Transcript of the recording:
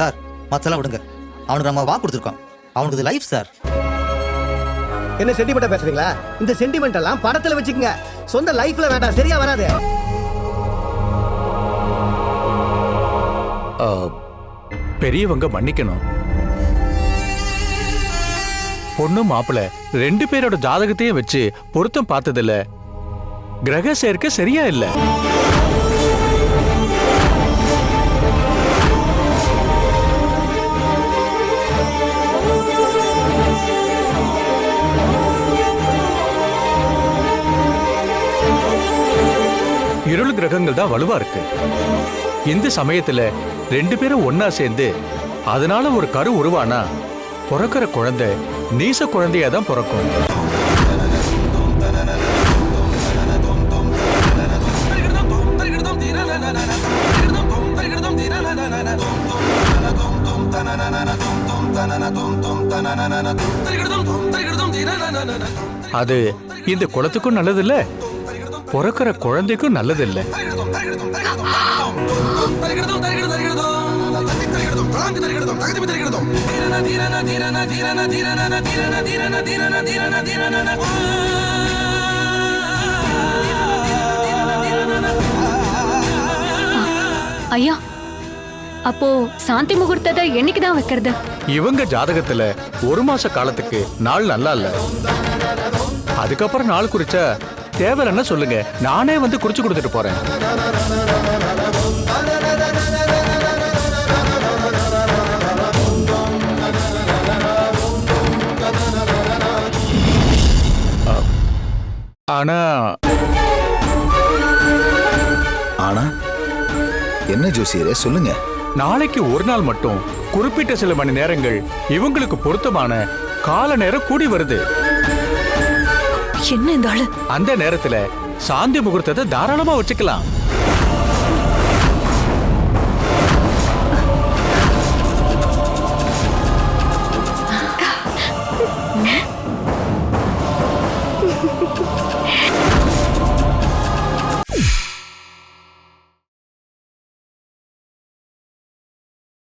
Sir மத்தெல்லாம் விடுங்க. அவனுக்கு நம்ம வாக்கு கொடுத்துருக்கோம். அவனுக்கு இது லைஃப் சார். என்ன சென்டிமெண்டா பேசுறீங்களா? இந்த சென்டிமெண்ட் எல்லாம் படத்துல வச்சுக்கங்க. சொந்த லைஃப்ல வேண்டாம் சரியா வராது. ஆ, பெரியவங்க மன்னிக்கணும். பொண்ணு மாப்பிள ரெண்டு பேரோட ஜாதகத்தையும் வச்சு பொருத்தம் பார்த்ததில்ல. கிரக சேர்க்கை சரியா இல்ல. இருள் கிரகங்கள் தான் வலுவா இருக்கு. இந்த சமயத்துல ரெண்டு பேரும் ஒன்னா சேர்ந்து அதனால ஒரு கரு உருவானா? பிறக்கிற குழந்தை நீச குழந்தையா தான் பிறக்கும். அது இந்த குளத்துக்கும் நல்லது இல்லை பிறக்கிற குழந்தைக்கும் நல்லது இல்ல ஐயா அப்போ சாந்தி முகூர்த்தத்தை என்னைக்கு தான் வைக்கிறது? இவங்க ஜாதகத்துல ஒரு மாச காலத்துக்கு நாள் நல்லா இல்ல. அதுக்கப்புறம் நாள் குறிச்சா தேவையில்லைன்னா சொல்லுங்க. நானே வந்து குறிச்சு கொடுத்துட்டு போறேன். ஆனா ஆனா என்ன ஜோசியரே சொல்லுங்க. நாளைக்கு ஒரு நாள் மட்டும் குறிப்பிட்ட சில மணி நேரங்கள் இவங்களுக்கு பொருத்தமான கால நேரம் கூடி வருது. என்ன இந்த ஆளு? அந்த நேரத்துல சாந்தி முகூர்த்தத்தை தாராளமா வச்சுக்கலாம்.